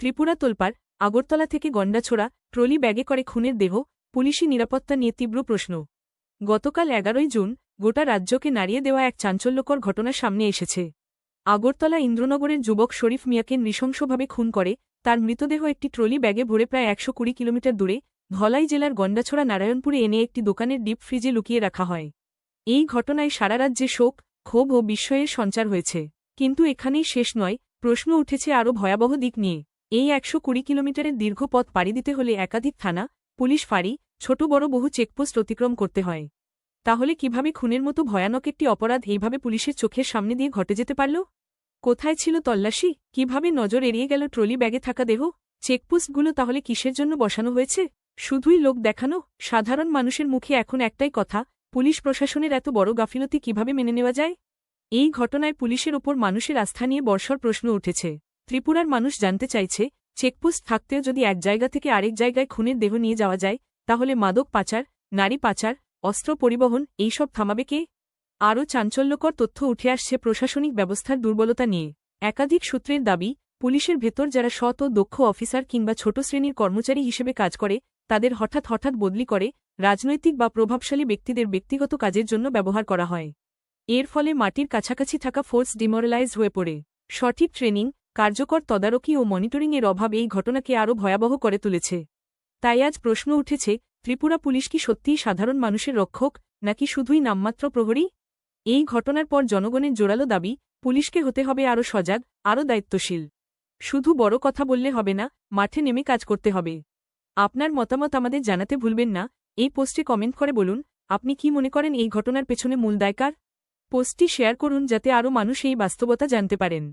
ত্রিপুরা তোলপাড়, আগরতলা থেকে গন্ডাছোড়া, ট্রলি ব্যাগে করে খুনের দেহ, পুলিশি নিরাপত্তা নিয়ে তীব্র প্রশ্ন। গতকাল এগারোই জুন, গোটা রাজ্যকে নাড়িয়ে দেওয়া এক চাঞ্চল্যকর ঘটনা সামনে এসেছে। আগরতলা ইন্দ্রনগরের যুবক শরীফ মিয়াকে নৃশংসভাবে খুন করে, তার মৃতদেহ একটি ট্রলি ব্যাগে ভরে প্রায় একশো কুড়ি কিলোমিটার দূরে, ধলাই জেলার গন্ডাছড়া নারায়ণপুরে এনে একটি দোকানের ডিপ ফ্রিজে লুকিয়ে রাখা হয়। এই ঘটনায় সারা রাজ্যে শোক, ক্ষোভ ও বিস্ময়ের সঞ্চার হয়েছে। কিন্তু এখানেই শেষ নয়, প্রশ্ন উঠেছে আরও ভয়াবহ দিক নিয়ে। এই একশো কুড়ি কিলোমিটারের দীর্ঘ পথ পাড়ি দিতে হলে একাধিক থানা, পুলিশ ফাঁড়ি, ছোট বড় বহু চেকপোস্ট অতিক্রম করতে হয়। তাহলে কীভাবে খুনের মতো ভয়ানক একটি অপরাধ এইভাবে পুলিশের চোখের সামনে দিয়ে ঘটে যেতে পারল? কোথায় ছিল তল্লাশি? কীভাবে নজর এড়িয়ে গেল ট্রলি ব্যাগে থাকা দেহ? চেকপোস্টগুলো তাহলে কিসের জন্য বসানো হয়েছে? শুধুই লোক দেখানো? সাধারণ মানুষের মুখে এখন একটাই কথা, পুলিশ প্রশাসনের এত বড় গাফিলতি কীভাবে মেনে নেওয়া যায়? এই ঘটনায় পুলিশের ওপর মানুষের আস্থা নিয়ে বর্ষর প্রশ্ন উঠেছে। ত্রিপুরার মানুষ জানতে চাইছে, চেকপোস্ট থাকতেও যদি এক জায়গা থেকে আরেক জায়গায় খুনের দেহ নিয়ে যাওয়া যায়, তাহলে মাদক পাচার, নারী পাচার, অস্ত্র পরিবহন, এইসব থামাবে কে? আরও চাঞ্চল্যকর তথ্য উঠে আসছে প্রশাসনিক ব্যবস্থার দুর্বলতা নিয়ে। একাধিক সূত্রের দাবি, পুলিশের ভেতর যারা ও দক্ষ অফিসার কিংবা ছোট শ্রেণির কর্মচারী হিসেবে কাজ করে, তাদের হঠাৎ হঠাৎ বদলি করে, রাজনৈতিক বা প্রভাবশালী ব্যক্তিদের ব্যক্তিগত কাজের জন্য ব্যবহার করা হয়। এর ফলে মাটির কাছাকাছি থাকা ফোর্স ডিমোরালাইজ হয়ে পড়ে। সঠিক ট্রেনিং কার্যকর তদারকি ও মনিটরিংয়ের অভাব এই ঘটনাকে আরও ভয়াবহ করে তুলেছে। তাই আজ প্রশ্ন উঠেছে, ত্রিপুরা পুলিশ কি সত্যিই সাধারণ মানুষের রক্ষক, নাকি শুধুই নামমাত্র প্রহরী? এই ঘটনার পর জনগণের জোরালো দাবি, পুলিশকে হতে হবে আরও সজাগ, আরও দায়িত্বশীল। শুধু বড় কথা বললে হবে না, মাঠে নেমে কাজ করতে হবে। আপনার মতামত আমাদের জানাতে ভুলবেন না, এই পোস্টে কমেন্ট করে বলুন, আপনি কি মনে করেন এই ঘটনার পেছনে মূল দায়কার? পোস্টটি শেয়ার করুন যাতে আরও মানুষ এই বাস্তবতা জানতে পারেন।